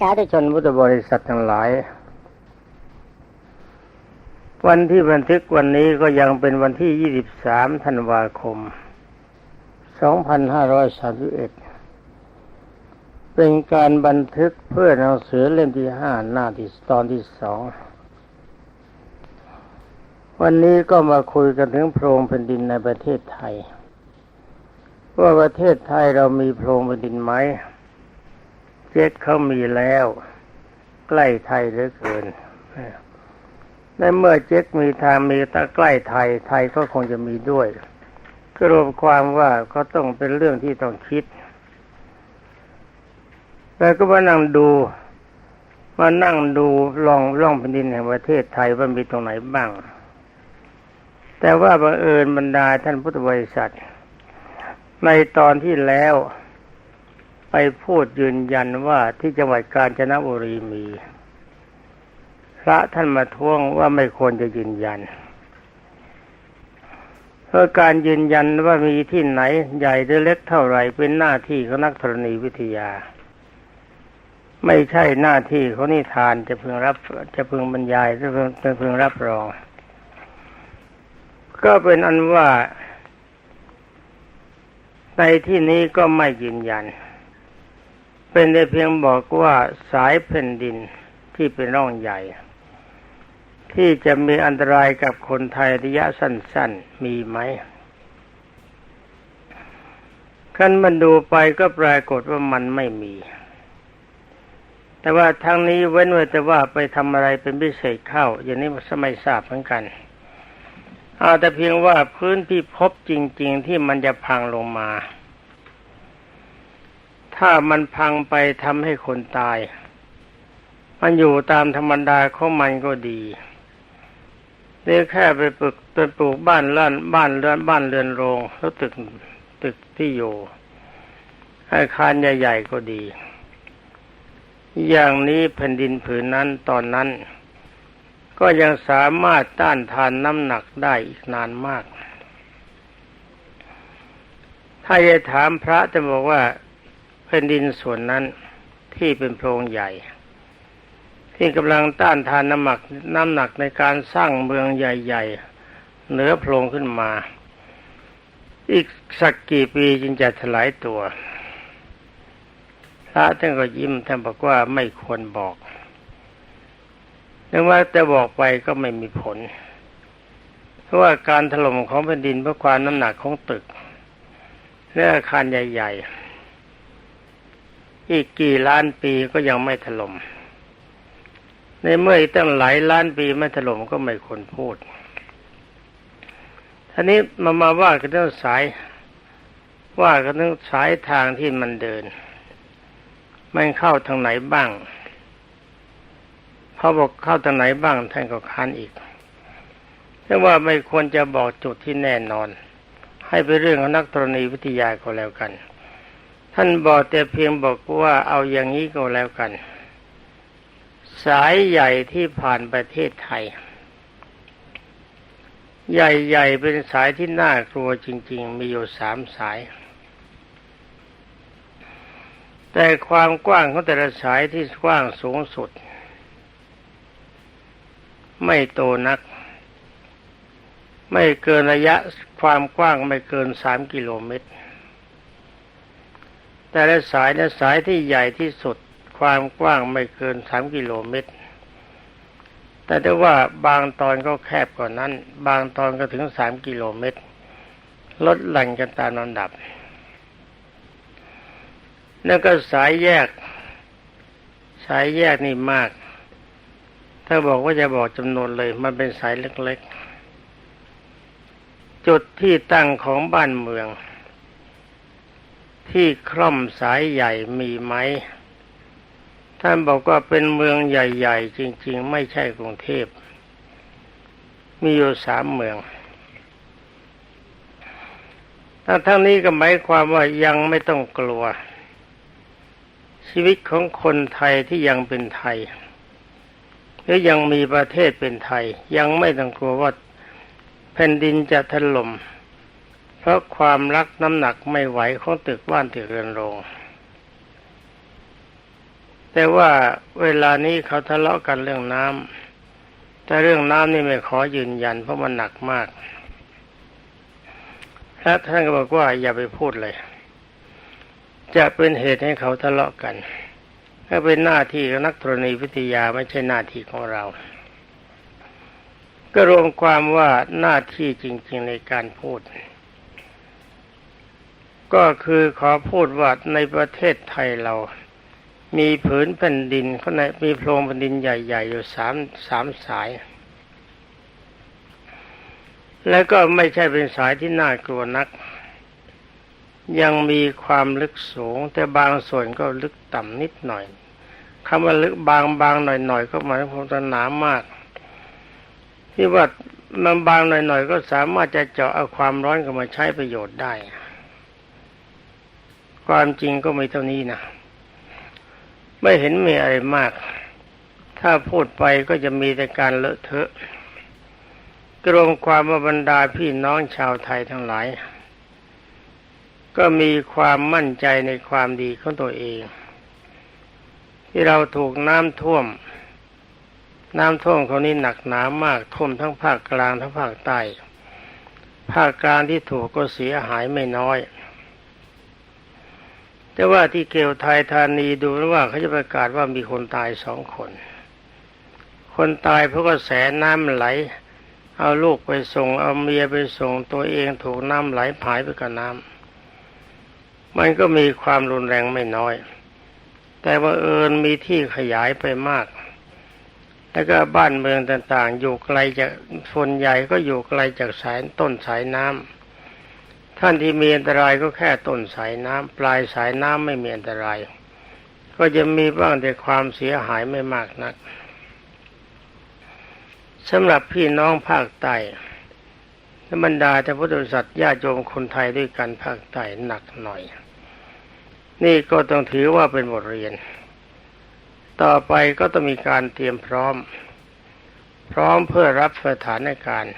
สาธุชนพุทธบริษัททั้งหลาย วันที่บันทึกวันนี้ก็ยังเป็นวันที่ 23 ธันวาคม 2531 เป็นการบันทึกเพื่อหนังสือเล่มที่ 5 หน้าที่ตอนที่สอง วันนี้ก็มาคุยกันถึงโพรงแผ่นดินในประเทศไทย ว่าประเทศไทยเรามีโพรงแผ่นดินไหม เจ็ดเขามีแล้ว ใกล้ไทยเหลือเกินในเมื่อเจ็ดมีทางมีตะใกล้ไทยไทยก็คงจะมีด้วยก็รวมความว่าก็ต้องเป็นเรื่องที่ต้องคิดแล้วก็มานั่งดูมานั่งดูลองร่องแผ่นดินแห่งประเทศไทยว่ามีตรงไหนบ้าง แต่ว่าบังเอิญบรรดาท่านพุทธบริษัท ในตอนที่แล้ว ไปพูดยืนยันว่าที่จังหวัดกาญจนบุรีมี พระท่านมาท้วงว่าไม่ควรจะยืนยันเพราะการยืนยันว่ามีที่ไหนใหญ่หรือเล็กเท่าไหร่เป็นหน้าที่ของนักธรณีวิทยา ไม่ใช่หน้าที่ของนิทานจะพึงรับจะพึงบรรยายจะพึงจะพึงรับรอง ก็เป็นอันว่าในที่นี้ก็ไม่ยืนยัน เป็นแต่เพียงบอกว่าสายแผ่นดินที่เป็นร่องใหญ่ ที่จะมีอันตรายกับคนไทยระยะสั้น ๆ มีไหมขั้นมันดูไปก็ปรากฏว่ามันไม่มี แต่ว่าทางนี้เว้นไว้แต่ว่าไปทำอะไรเป็นพิเศษเข้า อย่างนี้สมัยทราบเหมือนกันเอาแต่เพียงว่าพื้นที่พบจริง ๆ ที่มันจะพังลงมา ถ้ามันพังไปทำให้คนตาย มันอยู่ตามธรรมดาของมันก็ดีหรือแค่ไปปลูกไปปลูกบ้านล้านบ้านเรือนบ้านเรือนโรงแล้วตึกตึกที่อยู่อาคารใหญ่ๆก็ดี อย่างนี้แผ่นดินผืนนั้นตอนนั้น ก็ยังสามารถต้านทานน้ำหนักได้อีกนานมาก ถ้าจะถามพระจะบอกว่า แผ่นดินส่วนนั้นที่เป็นโพรงใหญ่ ที่กำลังต้านทานน้ำหนักน้ำหนักในการสร้างเมืองใหญ่ ๆ เหนือโพรงขึ้นมา อีกสักกี่ปีจึงจะถลายตัว พระท่านก็ยิ้มท่านบอกว่าไม่ควรบอกนึกว่าจะบอกไปก็ไม่มีผล เพราะว่าการถล่มของแผ่นดินเพราะความน้ำหนักของตึกและอาคารใหญ่ ๆ อีกกี่ล้านปีก็ยังไม่ถล่มในเมื่อตั้งหลายล้านปีไม่ถล่มก็ไม่ควรพูดท่านี้มามาว่ากันเรื่องสาย ว่ากันเรื่องสายทางที่มันเดิน มันเข้าทางไหนบ้างเขาบอกเข้าทางไหนบ้างท่านก็ค้านอีกแต่ว่าไม่ควรจะบอกจุดที่แน่นอน ให้เป็นเรื่องของนักธรณีวิทยาก็แล้วกัน ท่านบอกแต่เพียงบอกว่าเอาอย่างนี้ก็แล้วกัน สายใหญ่ที่ผ่านประเทศไทย ใหญ่ๆเป็นสายที่น่ากลัวจริง ๆ มีอยู่สามสาย แต่ความกว้างของแต่ละสายที่กว้างสูงสุด ไม่โตนัก ไม่เกินระยะความกว้างไม่เกินสามกิโลเมตร แต่ละสายเนี่ยสายที่ใหญ่ที่สุดความกว้างไม่เกินสามกิโลเมตร แต่ได้ว่าบางตอนก็แคบกว่านั้น บางตอนก็ถึงสามกิโลเมตร ลดหลั่นกันตามลำดับ แล้วก็สายแยก สายแยกนี่มาก ถ้าบอกว่าจะบอกจำนวนเลย มันเป็นสายเล็กๆ จุดที่ตั้งของบ้านเมือง ที่คล่อมสายใหญ่มีไหม ท่านบอกว่าเป็นเมืองใหญ่ ๆ จริง ๆ ไม่ใช่กรุงเทพ มีอยู่สามเมืองทั้งทั้งนี้ก็หมายความว่ายังไม่ต้องกลัว ชีวิตของคนไทยที่ยังเป็นไทยหรือยังมีประเทศเป็นไทย ยังไม่ต้องกลัวว่าแผ่นดินจะถล่ม เพราะความรักน้ำหนักไม่ไหวของตึกบ้านตึกเรือนโรงแต่ว่าเวลานี้เขาทะเลาะกันเรื่องน้ำแต่เรื่องน้ำนี่ไม่ขอยืนยันเพราะมันหนักมากพระท่านก็บอกว่าอย่าไปพูดเลย จะเป็นเหตุให้เขาทะเลาะกันก็เป็นหน้าที่ของนักธรณีวิทยาไม่ใช่หน้าที่ของเรา ก็รวมความว่าหน้าที่จริง ๆในการพูด ก็คือขอพูดว่าในประเทศไทยเรา มีผืนแผ่นดินข้างในมีโพรงแผ่นดินใหญ่ ๆ อยู่สามสามสาย แล้วก็ไม่ใช่เป็นสายที่น่ากลัวนัก ยังมีความลึกสูง แต่บางส่วนก็ลึกต่ำนิดหน่อยคำว่าลึกบางบางหน่อยหน่อยก็หมายความว่าหนามาก ที่ว่ามันบางหน่อยหน่อยก็สามารถจะเจาะเอาความร้อนเข้ามาใช้ประโยชน์ได้ ความจริงก็ไม่เท่านี้นะไม่เห็นมีอะไรมาก ถ้าพูดไปก็จะมีแต่การเลอะเทอะกรวมความบรรดาพี่น้องชาวไทยทั้งหลาย ก็มีความมั่นใจในความดีของตัวเอง ที่เราถูกน้ำท่วม น้ำท่วมเขานี้หนักหนามากท่วมทั้งภาคกลางทั้งภาคใต้ภาคกลางที่ถูกก็เสียหายไม่น้อย แต่ว่าที่เกลไทยธานีดูแล้วว่าเขาจะประกาศว่ามีคนตายสองคน คนตายเพราะกระแสน้ำไหล เอาลูกไปส่ง เอาเมียไปส่งตัวเองถูกน้ำไหลผายไปกับน้ำมันก็มีความรุนแรงไม่น้อย แต่ว่าเอิญมีที่ขยายไปมาก แล้วก็บ้านเมืองต่างๆ อยู่ไกลจากส่วนใหญ่ก็อยู่ไกลจากสายต้นสายน้ำ ท่านที่มีอันตรายก็แค่ต้นสายน้ำปลายสายน้ำไม่มีอันตราย ก็จะมีบ้างแต่ความเสียหายไม่มากนักสำหรับพี่น้องภาคใต้และบรรดาแต่พุทธบริษัทญาติโยมคนไทยด้วยกันภาคใต้หนักหน่อย นี่ก็ต้องถือว่าเป็นบทเรียน ต่อไปก็ต้องมีการเตรียมพร้อม พร้อมเพื่อรับสถานการณ์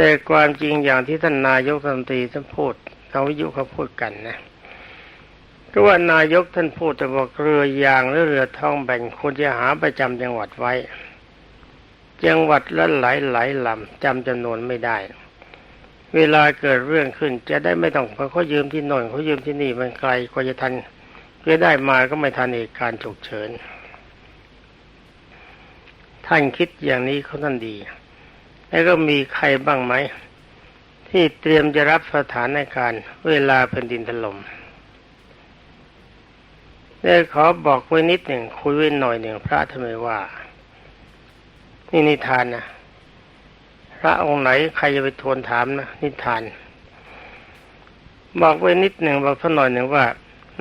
แต่ความจริงอย่างที่ท่านนายกรัมนตรีท่านพูดทางวิทยุเขาพูดกันนะก็ว่านายกท่านพูดแต่บอกเรือยางหรือเรือท้องแบ่งควรจะหาประจำจังหวัดไว้ จังหวัดละหลายหลายลำจำจำนวนไม่ได้ เวลาเกิดเรื่องขึ้นจะได้ไม่ต้องไปเขายืมที่น่นเขายืมที่นี่มันไกลกว่าจะทันเพื่อได้มาก็ไม่ทันเหตุการณ์ฉุกเฉิน ท่านคิดอย่างนี้เขาท่านดี แล้วก็มีใครบ้างไหม ที่เตรียมจะรับสถานการณ์เวลาแผ่นดินถล่มได้ขอบอกไว้นิดหนึ่งคุยไว้หน่อยหนึ่งพระทำไมว่า นี่นิทานนะพระองค์ไหนใครจะไปทวนถามนะนิทาน บอกไว้นิดหนึ่งบอกท่านหน่อยหนึ่งว่า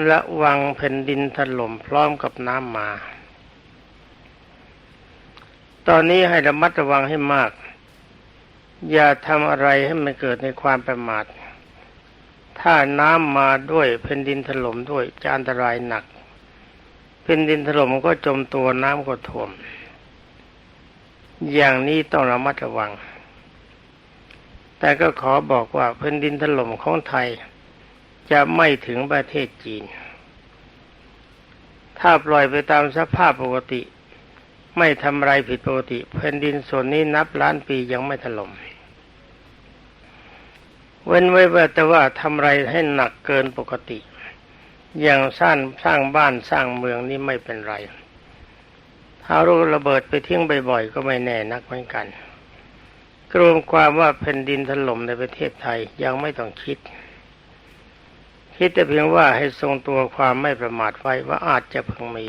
ระวังแผ่นดินถล่มพร้อมกับน้ำมา ตอนนี้ให้ระมัดระวังให้มาก อย่าทำอะไรให้มันเกิดในความประมาท ถ้าน้ำมาด้วยแผ่นดินถล่มด้วยจะอันตรายหนักแผ่นดินถล่มก็จมตัวน้ำก็ท่วม อย่างนี้ต้องระมัดระวัง แต่ก็ขอบอกว่าแผ่นดินถล่มของไทย จะไม่ถึงประเทศจีน ถ้าปล่อยไปตามสภาพปกติไม่ทำอะไรผิดปกติแผ่นดินส่วนนี้นับล้านปียังไม่ถล่ม เว้นไว้แต่ว่าทำไรให้หนักเกินปกติ อย่างสร้างสร้างบ้านสร้างเมืองนี่ไม่เป็นไร ถ้าลูกระเบิดไปทิ้งบ่อยๆก็ไม่แน่นักเหมือนกันกรวมความว่าแผ่นดินถล่มในประเทศไทยยังไม่ต้องคิด คิดแต่เพียงว่าให้ทรงตัวความไม่ประมาทไว้ว่าอาจจะเพิ่งมี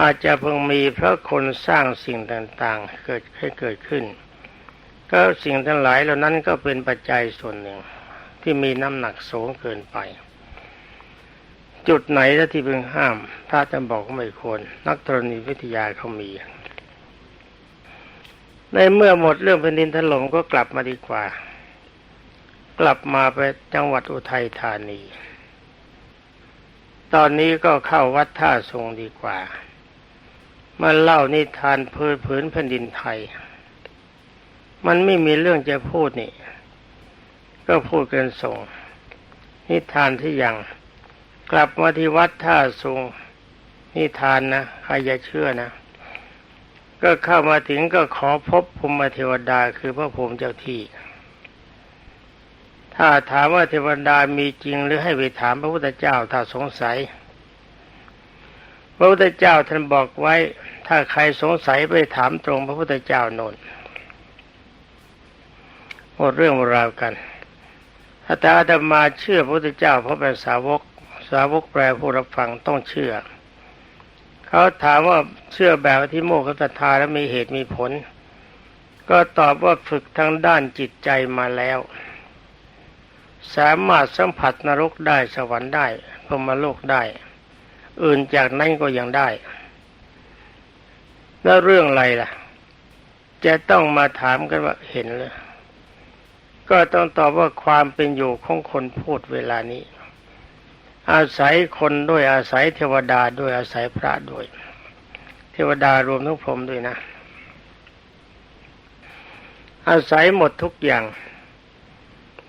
อาจจะเพิ่งมีเพราะคนสร้างสิ่งต่างๆ เกิดให้เกิดขึ้น ก็สิ่งทั้งหลายเหล่านั้นก็เป็นปัจจัยส่วนหนึ่งที่มีน้ำหนักสูงเกินไป จุดไหนถ้าที่เพึงห้ามถ้าจะบอกไม่ควร นักธรณีวิทยาเขามี ในเมื่อหมดเรื่องแผ่นดินถล่มก็กลับมาดีกว่า กลับมาไปจังหวัดอุทัยธานี ตอนนี้ก็เข้าวัดท่าทรงดีกว่ามาเล่านิทานพื้นผืนแผ่นดินไทย มันไม่มีเรื่องจะพูดนี่ ก็พูดกันส่ง นิทานที่ยัง กลับมาที่วัดท่าสุงนิทานนะใครจะเชื่อนะ ก็เข้ามาถึงก็ขอพบภูมิเทวดาคือพระภูมิเจ้าที่ ถ้าถามว่าเทวดามีจริงหรือให้ไปถามพระพุทธเจ้าถ้าสงสัย พระพุทธเจ้าท่านบอกไว้ ถ้าใครสงสัยไปถามตรงพระพุทธเจ้าโนน ดเรื่องราวกันถ้าแต่อาตมาเชื่อพระพุทธเจ้าเพราะเป็นสาวก สาวกแปลผู้รับฟังต้องเชื่อ เขาถามว่าเชื่อแบบที่โมกขศรัทธาและมีเหตุมีผล ก็ตอบว่าฝึกทางด้านจิตใจมาแล้ว สามารถสัมผัสนรกได้สวรรค์ได้พรมโลกได้ อื่นจากนั้นก็ยังได้ แล้วเรื่องอะไรล่ะ จะต้องมาถามกันว่าเห็นเลย ก็ต้องตอบว่าความเป็นอยู่ของคนพูดเวลานี้ อาศัยคนด้วยอาศัยเทวดาด้วยอาศัยพระด้วย เทวดารวมทั้งพรหมด้วยนะ อาศัยหมดทุกอย่าง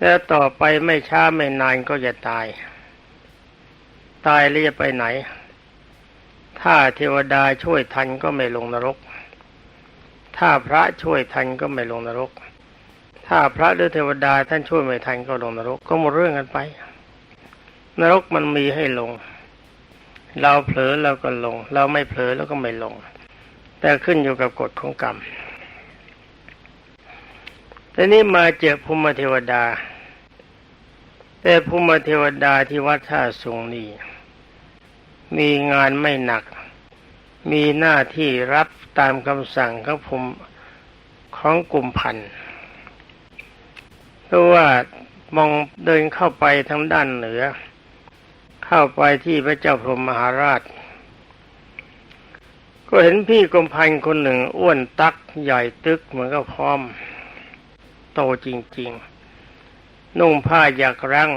แล้วต่อไปไม่ช้าไม่นานก็จะตาย ตายแล้วจะไปไหน ถ้าเทวดาช่วยทันก็ไม่ลงนรก ถ้าพระช่วยทันก็ไม่ลงนรก ถ้าพระหรือเทวดาท่านช่วยไม่ทันก็ลงนรกก็หมดเรื่องกันไป นรกมันมีให้ลง เราเผลอเราก็ลง เราไม่เผลอเราก็ไม่ลง แต่ขึ้นอยู่กับกฎของกรรมแต่นี้มาเจอภูมิเทวดา แต่ภูมิเทวดาที่วัดท่าสุงนี่มีงานไม่หนัก มีหน้าที่รับตามคำสั่งของภูมิของกลุ่มพันธุ์ เพราะว่ามองเดินเข้าไปทางด้านเหนือ เข้าไปที่พระเจ้าพรหมมหาราช ก็เห็นพี่กรมพันคนหนึ่งอ้วนตักใหญ่ตึกเหมือนกับพร้อม โตจริง ๆ นุ่งผ้าอยากรั้ง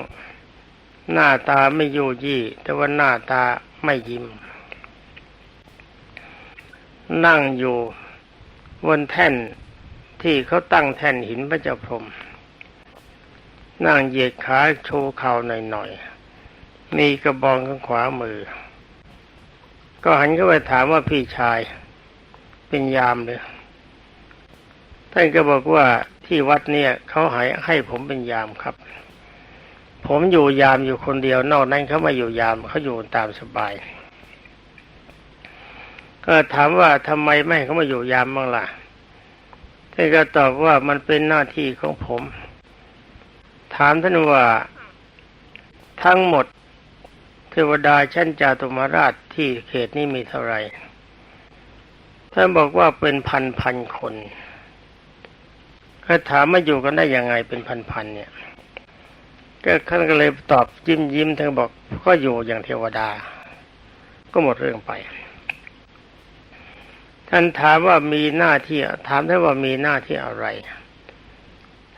หน้าตาไม่ยู่ยี่ แต่ว่าหน้าตาไม่ยิ้ม นั่งอยู่บนแท่นที่เขาตั้งแท่นหินพระเจ้าพรหม นั่งเหยียดขาโชว์เข่าหน่อยๆมีกระบองข้างขวามือ ก็หันเข้าไปถามว่าพี่ชายเป็นยามเลยท่านก็บอกว่าที่วัดเนี่ยเขาให้ให้ผมเป็นยามครับ ผมอยู่ยามอยู่คนเดียวนอกนั้นเขาไม่อยู่ยามเขาอยู่ตามสบาย ก็ถามว่าทำไมไม่ให้เขามาอยู่ยามบ้างล่ะท่านก็ตอบว่ามันเป็นหน้าที่ของผม ถามท่านว่าทั้งหมดเทวดาชั้นจาตุมาราชที่เขตนี้มีเท่าไหร่ท่านบอกว่าเป็นพันพันคนก็ถามมาอยู่กันได้ยังไงเป็นพันพันเนี่ย ก็ท่านก็เลยตอบยิ้มยิ้มท่านบอกก็อยู่อย่างเทวดา ก็หมดเรื่องไป ท่านถามว่ามีหน้าที่ ถามท่านว่ามีหน้าที่อะไร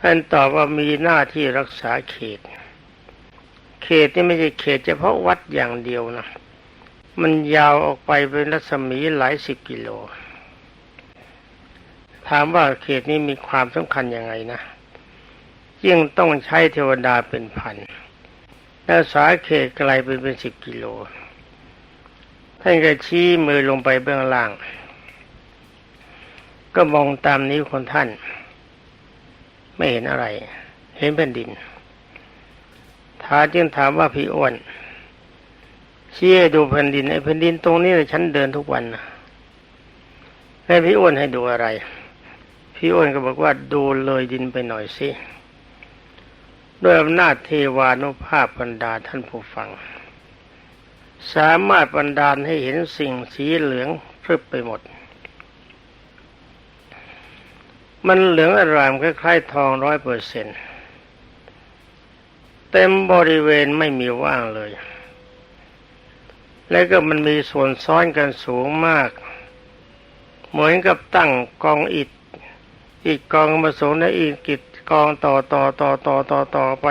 ท่านตอบว่ามีหน้าที่รักษาเขต เขตนี่ไม่ใช่เขตเฉพาะวัดอย่างเดียวนะมันยาวออกไปเป็นรัศมีหลายสิบกิโล ถามว่าเขตนี้มีความสำคัญยังไงนะยิ่งต้องใช้เทวดาเป็นพันแล้วสาเขตไกลไปเป็นสิบกิโล ท่านก็ชี้มือลงไปเบื้องล่าง ก็มองตามนิ้วของท่าน ไม่เห็นอะไร เห็นแผ่นดินถาจึงถามว่าพี่อ้วนชี้ให้ดูแผ่นดินไอ้แผ่นดินตรงนี้ฉันเดินทุกวันนะแล้วพี่อ้วนให้ดูอะไร พี่อ้วนก็บอกว่าดูเลยดินไปหน่อยสิด้วยอำนาจเทวานุภาพบรรดาท่านผู้ฟัง สามารถบรรดาลให้เห็นสิ่งสีเหลืองพรึบไปหมด มันเหลืองอารามคล้ายๆทองร้อยเปอร์เซ็นต์เต็มบริเวณไม่มีว่างเลย แล้วก็มันมีส่วนซ้อนกันสูงมาก เหมือนกับตั้งกองอิฐอีกกองมาสูงในอีกกิจกองต่อต่อต่อต่อต่อต่อไป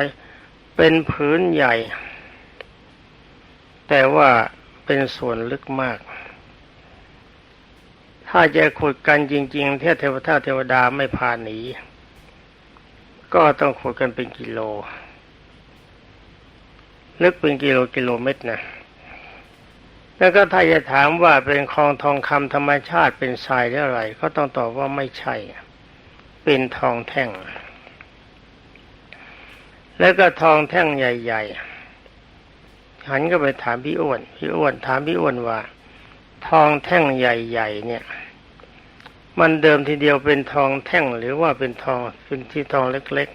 เป็นผืนใหญ่ แต่ว่าเป็นส่วนลึกมาก ถ้าจะขุดกันจริง ๆ เทพเทวทาเทวดาไม่พาหนี ก็ต้องขุดกันเป็นกิโลลึกเป็นกิโลกิโลเมตรนะแล้วก็ถ้าจะถามว่าเป็นคลองทองคำธรรมชาติเป็นทรายหรืออะไร ก็ต้องตอบว่าไม่ใช่ เป็นทองแท่ง แล้วก็ทองแท่งใหญ่ ๆ หันก็ไปถามพี่อ้วน พี่อ้วน ถามพี่อ้วนว่า ทองแท่งใหญ่ ๆ เนี่ย มันเดิมทีเดียวเป็นทองแท่งหรือว่าเป็นทองเป็นที่ทองเล็ก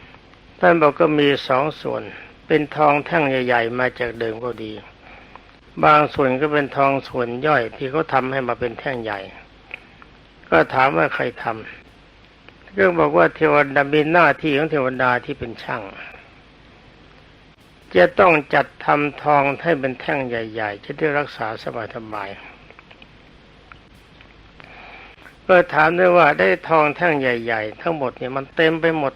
ๆ ท่านบอกก็มีสองส่วน เป็นทองแท่งใหญ่ ๆ มาจากเดิมก็ดี บางส่วนก็เป็นทองส่วนย่อยที่เขาทำให้มาเป็นแท่งใหญ่ ก็ถามว่าใครทำก็บอกว่าเทวดาเป็นหน้าที่ของเทวดาที่เป็นช่าง จะต้องจัดทำทองให้เป็นแท่งใหญ่ ๆ จะได้รักษาสบายๆ ก็ถามด้วยว่าได้ทองแท่งใหญ่ ๆ ทั้งหมดเนี่ยมันเต็มไปหมด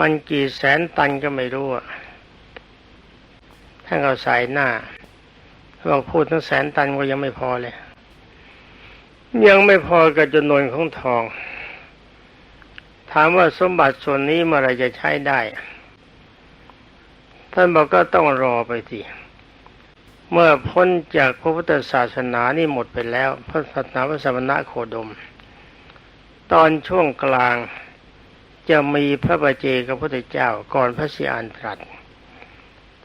มันกี่แสนตันก็ไม่รู้อะท่านเอาสายหน้าบอกพูดทั้งแสนตันก็ยังไม่พอเลย ยังไม่พอกับจำนวนของทอง ถามว่าสมบัติส่วนนี้เมื่อไรจะใช้ได้ ท่านบอกก็ต้องรอไปที เมื่อพ้นจากพระพุทธศาสนานี่หมดไปแล้ว พระศาสนาพระสมณะโคดม ตอนช่วงกลางจะมีพระบาเจกับพระพุทธเจ้าก่อนพระสิอานตรัส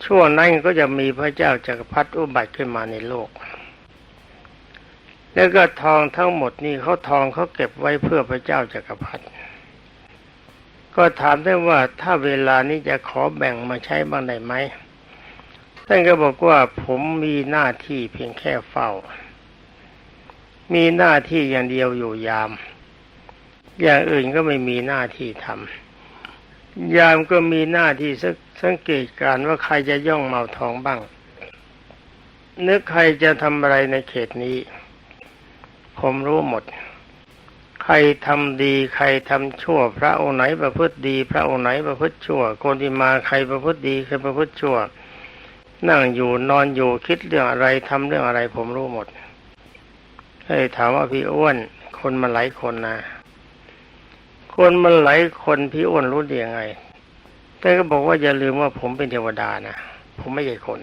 ช่วงนั้นก็จะมีพระเจ้าจักรพรรดิอุบัติขึ้นมาในโลก แล้วก็ทองทั้งหมดนี่เขาทองเขาเก็บไว้เพื่อพระเจ้าจักรพรรดิก็ถามได้ว่าถ้าเวลานี้จะขอแบ่งมาใช้บ้างได้ไหม ท่านก็บอกว่าผมมีหน้าที่เพียงแค่เฝ้า มีหน้าที่อย่างเดียวอยู่ยาม อย่างอื่นก็ไม่มีหน้าที่ทำยามก็มีหน้าที่สังเกตการว่าใครจะย่องเมาทองบ้าง นึกใครจะทำอะไรในเขตนี้ ผมรู้หมด ใครทำดีใครทำชั่ว พระองค์ไหนประพฤติดี พระองค์ไหนประพฤติชั่ว คนที่มาใครประพฤติดีใครประพฤติชั่ว นั่งอยู่นอนอยู่คิดเรื่องอะไรทำเรื่องอะไรผมรู้หมดให้ถามว่าพี่อ้วน คนมาหลายคนนะคนมันหลายคนพี่อ้วนรู้ได้ยังไง แต่ก็บอกว่าอย่าลืมว่าผมเป็นเทวดานะผมไม่ใช่คน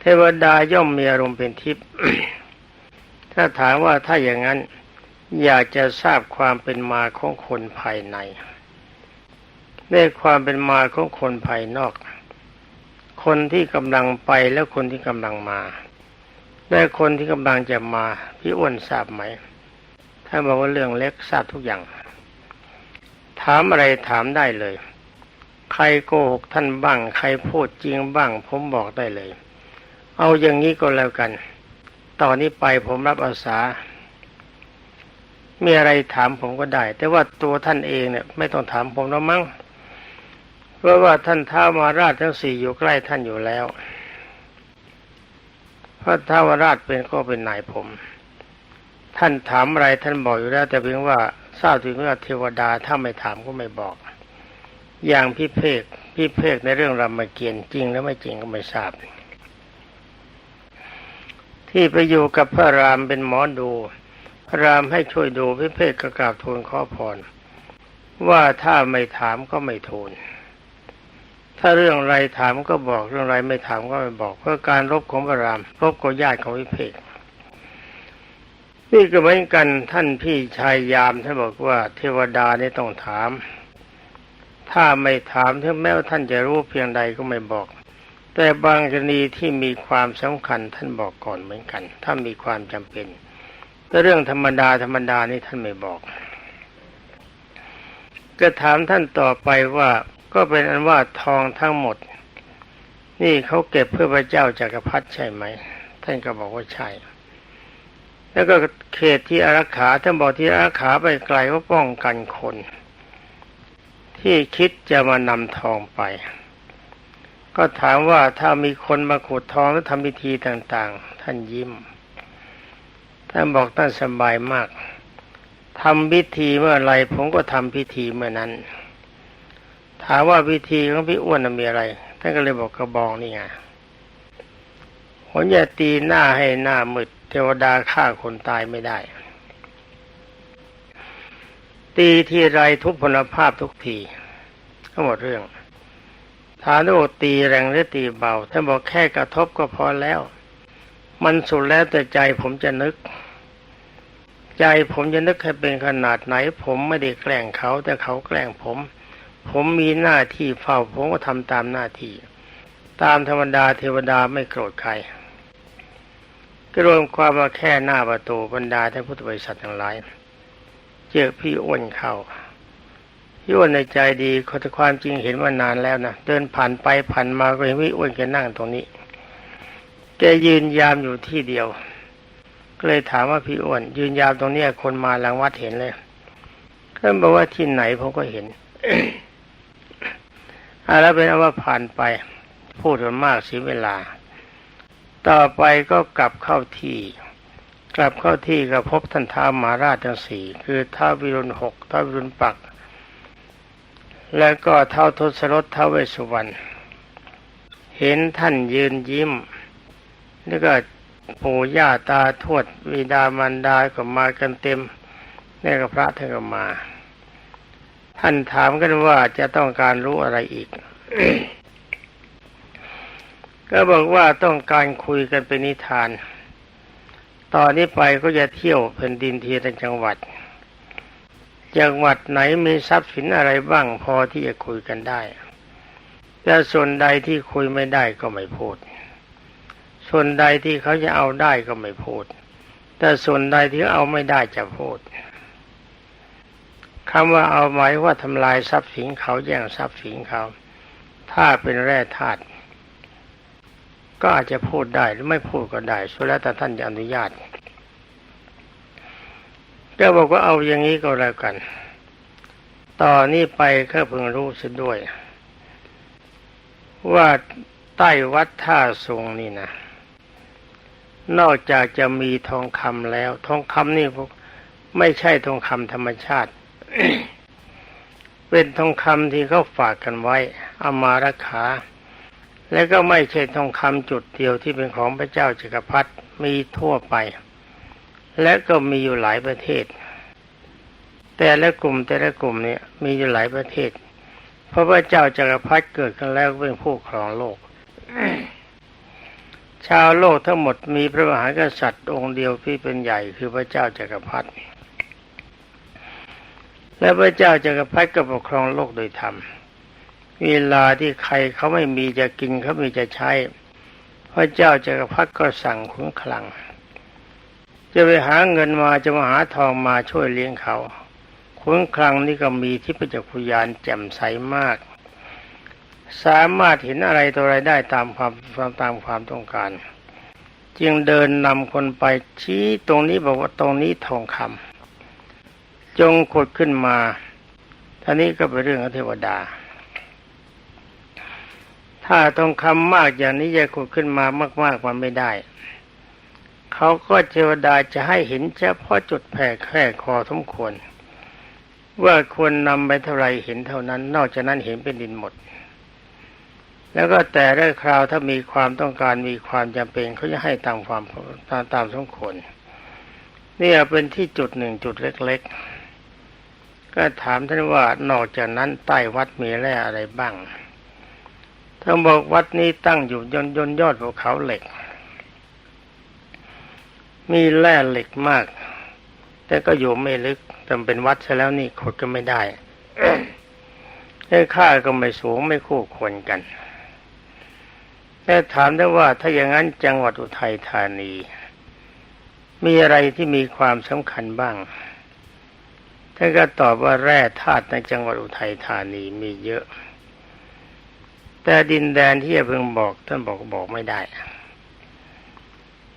เทวดาย่อมมีอารมณ์เป็นทิพย์ถ้าถามว่าถ้าอย่างนั้น อยากจะทราบความเป็นมาของคนภายในในความเป็นมาของคนภายนอก คนที่กำลังไปแล้วคนที่กำลังมาและคนที่กำลังจะมาพี่อ้วนทราบไหมถ้าบอกว่าเรื่องเล็กทราบทุกอย่าง ถามอะไรถามได้เลย ใครโกหกท่านบ้าง ใครพูดจริงบ้าง ผมบอกได้เลย เอาอย่างนี้ก็แล้วกัน ตอนนี้ไปผมรับอาสามีอะไรถามผมก็ได้ แต่ว่าตัวท่านเองเนี่ย ไม่ต้องถามผมแล้วมั้ง เพราะว่าท่านท้าวมาราชทั้งสี่อยู่ใกล้ท่านอยู่แล้วพระท้าวราชเป็นก็เป็นนายผม ท่านถามอะไรท่านบอกอยู่แล้ว แต่เพียงว่าทราบถึงว่าเทวดาถ้าไม่ถามก็ไม่บอก อย่างพี่เพกพี่เพกในเรื่องรามเกียรติ์จริงแล้วไม่จริงก็ไม่ทราบ ที่ไปอยู่กับพระรามเป็นหมอดู พระรามให้ช่วยดูพี่เพกก็กราบทูลขอพรว่าถ้าไม่ถามก็ไม่ทูล ถ้าเรื่องอะไรถามก็บอกเรื่องอะไรไม่ถามก็ไม่บอก เพื่อการรบของพระรามรบกับญาติของวิเพกนี่ก็เหมือนกันท่านพี่ชายยามท่านบอกว่าเทวดานี่ต้องถาม ถ้าไม่ถามถึงแม้ว่าท่านจะรู้เพียงใดก็ไม่บอก แต่บางกรณีที่มีความสำคัญท่านบอกก่อนเหมือนกัน ถ้ามีความจำเป็น แต่เรื่องธรรมดาธรรมดานี่ท่านไม่บอก ก็ถามท่านต่อไปว่า ก็เป็นอันว่าทองทั้งหมด นี่เขาเก็บเพื่อพระเจ้าจากักรพรรดิใช่ไหม ท่านก็บอกว่าใช่ แล้วก็เขตที่อารักขาท่านบอกที่อารักขาไปไกลว่าป้องกันคน ที่คิดจะมานำทองไป ก็ถามว่าถ้ามีคนมาขุดทองแล้วทำพิธีต่าง ๆ ท่านยิ้ม ท่านบอกท่านสบายมากทำพิธีเมื่อไรผมก็ทำพิธีเมื่อนั้น ถามว่าพิธีของพี่อ้วนมีอะไรท่านก็เลยบอกกระบองนี่ไงผลอย่าตีหน้าให้หน้ามืดเทวดาฆ่าคนตายไม่ได้ ตีทีไรทุกพลภาพทุกทีก็หมดเรื่องถามว่าตีแรงหรือตีเบาท่านบอกแค่กระทบก็พอแล้ว มันสุดแล้วแต่ใจผมจะนึก ใจผมจะนึกให้เป็นขนาดไหน ผมไม่ได้แกล้งเขาแต่เขาแกล้งผม ผมมีหน้าที่เฝ้าผมก็ทำตามหน้าที่ ตามธรรมดาเทวดาไม่โกรธใครก็รวมความมาแค่หน้าประตูบรรดาท่านพุทธบริษัททั้งหลาย เจอพี่อ้วนเข้าพี่อ้วนในใจดีคนแต่ความจริงเห็นว่านานแล้วนะเดินผ่านไปผ่านมาก็เห็นพี่อ้วนแกนั่งตรงนี้ แกยืนยามอยู่ที่เดียว ก็เลยถามว่าพี่อ้วน ยืนยามตรงเนี้ยคนมาหลังวัดเห็นเลยเขาบอกว่าที่ไหนผมก็เห็น อาแล้วเป็นว่าผ่านไป พูดกันมากเสียเวลา ต่อไปก็กลับเข้าที่ กลับเข้าที่ก็พบท่านท้ามาราชทั้งสี่คือท้าววิรุณหกท้าววิรุณปัก แล้วก็ท้าวทศรถท้าวเวสสุวรรณเห็นท่านยืนยิ้มแล้วก็ปู่ย่าตาทวดวิดามารดาก็มากันเต็มนี่ก็พระท่านก็มา ท่านถามกันว่าจะต้องการรู้อะไรอีก ก็บอกว่าต้องการคุยกันเป็นนิทาน ตอนนี้ไปก็จะเที่ยวแผ่นดินทีละจังหวัด จังหวัดไหนมีทรัพย์สินอะไรบ้างพอที่จะคุยกันได้ แต่ส่วนใดที่คุยไม่ได้ก็ไม่พูด ส่วนใดที่เขาจะเอาได้ก็ไม่พูด แต่ส่วนใดที่เอาไม่ได้จะพูด คำว่าเอาหมายว่าทำลายทรัพย์สินเขาแย่งทรัพย์สินเขา ถ้าเป็นแร่ธาตุก็อาจจะพูดได้หรือไม่พูดก็ได้สุดแล้วแต่ท่านจะอนุญาตก็บอกว่าเอาอย่างนี้ก็แล้วกัน ต่อนนี้ไปก็เพิ่งรู้สึด้วย ว่าใต้วัดท่าทรงนี่นะ นอกจากจะมีทองคำแล้ว ทองคำนี่พวกไม่ใช่ทองคำธรรมชาติ เป็นทองคำที่เขาฝากกันไว้เอามารักษาและก็ไม่ใช่ทองคำจุดเดียวที่เป็นของพระเจ้าจักรพรรดิมีทั่วไป และก็มีอยู่หลายประเทศ แต่ละกลุ่มแต่ละกลุ่มเนี่ยมีอยู่หลายประเทศ เพราะพระเจ้าจักรพรรดิเกิดขึ้นแล้วเป็นผู้ครองโลก ชาวโลกทั้งหมดมีพระมหากษัตริย์องค์เดียวที่เป็นใหญ่คือพระเจ้าจักรพรรดิ และพระเจ้าจักรพรรดิก็ปกครองโลกโดยธรรม เวลาที่ใครเขาไม่มีจะกินเขามีจะใช้ พระเจ้าจักรพรรดิก็สั่งขุนคลัง จะไปหาเงินมาจะมาหาทองมาช่วยเลี้ยงเขาขุนคลังนี่ก็มีที่ประจักษ์พยานแจ่มใสมาก สามารถเห็นอะไรตัวอะไรได้ตามความตามความต้องการ จึงเดินนำคนไปชี้ตรงนี้บอกว่าตรงนี้ทองคำ จงขุดขึ้นมาท่านี้ก็เป็นเรื่องอเทวดา ถ้าทองคำมากอย่างนี้จะขุดขึ้นมามาก ๆมันไม่ได้ เขาก็เทวดาจะให้เห็นเฉพาะจุดแผ่แค่คอสมควร ว่าควรนำไปเท่าไรเห็นเท่านั้น นอกจากนั้นเห็นเป็นดินหมด แล้วก็แต่ละคราวถ้ามีความต้องการมีความจำเป็นเขาจะให้ตามความตามตามสมควรนี่เป็นที่จุดหนึ่งจุดเล็ก ๆ ก็ถามท่านว่านอกจากนั้นใต้วัดมีแร่อะไรบ้างท่านบอกวัดนี้ตั้งอยู่ยนยนยอดภูเขาเหล็ก มีแร่เหล็กมาก แต่ก็อยู่ไม่ลึกแต่เป็นวัดซะแล้วนี่ขุดก็ไม่ได้ให้ค่าก็ไม่สูงไม่คู่ควรกันแต่ถามได้ว่าถ้าอย่างนั้นจังหวัดอุทัยธานี มีอะไรที่มีความสำคัญบ้าง ท่านก็ตอบว่าแร่ธาตุในจังหวัดอุทัยธานีมีเยอะ แต่ดินแดนที่จะเพิ่งบอกท่านบอกบอกไม่ได้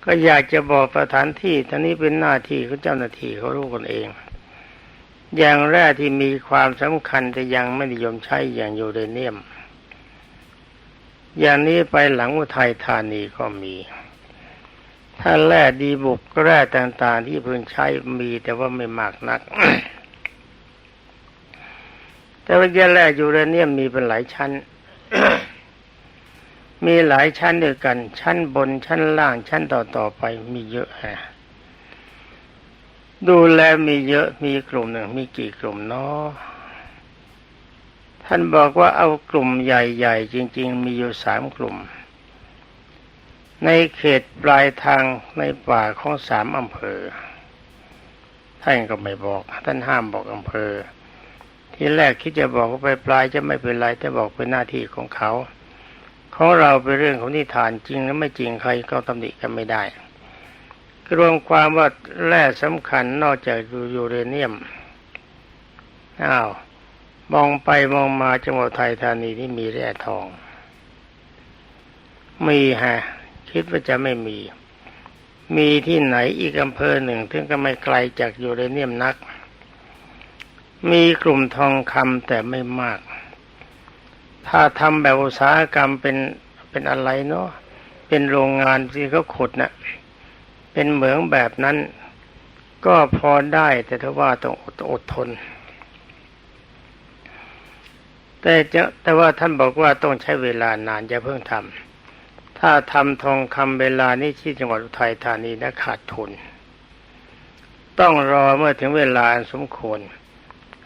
ก็อยากจะบอกสถานที่ท่านี้เป็นหน้าที่ของเจ้าหน้าที่เขารู้กันเอง อย่างแรกที่มีความสำคัญแต่ยังไม่นิยมใช้อย่างยูเรเนียม อย่างนี้ไปหลังอุทัยธานีก็มีถ้าแร่ดีบุกแร่ต่างๆ ที่เพิ่งใช้มีแต่ว่าไม่มากนัก แต่ว่าแร่ยูเรเนียมมีเป็นหลายชั้น มีหลายชั้นด้วยกัน ชั้นบนชั้นล่างชั้นต่อๆไปมีเยอะฮะดูแลมีเยอะมีกลุ่มหนึ่งมีกี่กลุ่มเนาะท่านบอกว่าเอากลุ่มใหญ่ๆ จริง ๆ มีอยู่สามกลุ่ม ในเขตปลายทางในป่าของสามอำเภอ ท่านก็ไม่บอก ท่านห้ามบอกอำเภอ ทีแรกคิดจะบอกว่าไปปลายจะไม่เป็นไรแต่บอกเป็นหน้าที่ของเขาของเราเป็นเรื่องของนิทานจริงหรือไม่จริงใครก็ตำหนิกันไม่ได้รวมความว่าแร่สำคัญนอกจากยูเรเนียมอ้าวมองไปมองมาจังหวัดไทยธานีนี่มีแร่ทอง มีฮะคิดว่าจะไม่มี มีที่ไหนอีกอำเภอหนึ่งซึ่งก็ไม่ไกลจากยูเรเนียมนัก มีกลุ่มทองคำแต่ไม่มาก ถ้าทำแบบอุตสาหกรรมเป็นเป็นอะไรเนาะเป็นโรงงานที่เขาขุดนะ่ะเป็นเหมืองแบบนั้น ก็พอได้แต่ถ้าว่าต้องอดทน แต่จะแต่ว่าท่านบอกว่าต้องใช้เวลานานอย่าเพิ่งทำถ้าทำทองคำเวลานี้ที่จังหวัดอุทัยธานีนะขาดทุน ต้องรอเมื่อถึงเวลาสมควร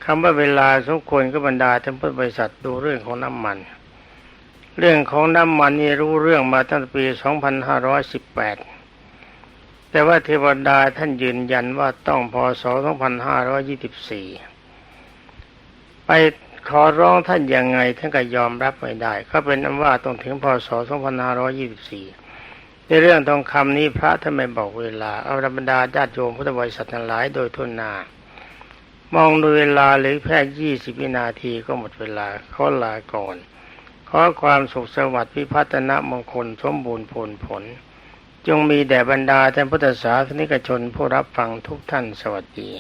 คำว่าเวลาสมควรก็บรรดาท่านพุทธบริษัทดูเรื่องของน้ำมัน เรื่องของน้ำมันนี่รู้เรื่องมาตั้งแต่ปี 2518 แต่ว่าเทวดาท่านยืนยันว่าต้องพศ 2524 ไปขอร้องท่านยังไงท่านก็ยอมรับไม่ได้ ก็เป็นอันว่าต้องถึงพศ 2524 ในเรื่องทองคำนี้พระท่านไม่บอกเวลา เอาบรรดาญาติโยมพุทธบริษัททั้งหลายโดยทุนนา มองดูเวลาหรือแค่ยี่สิบวินาทีก็หมดเวลาขอลาก่อน ขอความสุขสวัสดิ์พิพัฒนมงคลสมบูรณ์ผลผล จงมีแด่บรรดาท่านพุทธศาสนิกชนผู้รับฟังทุกท่านสวัสดี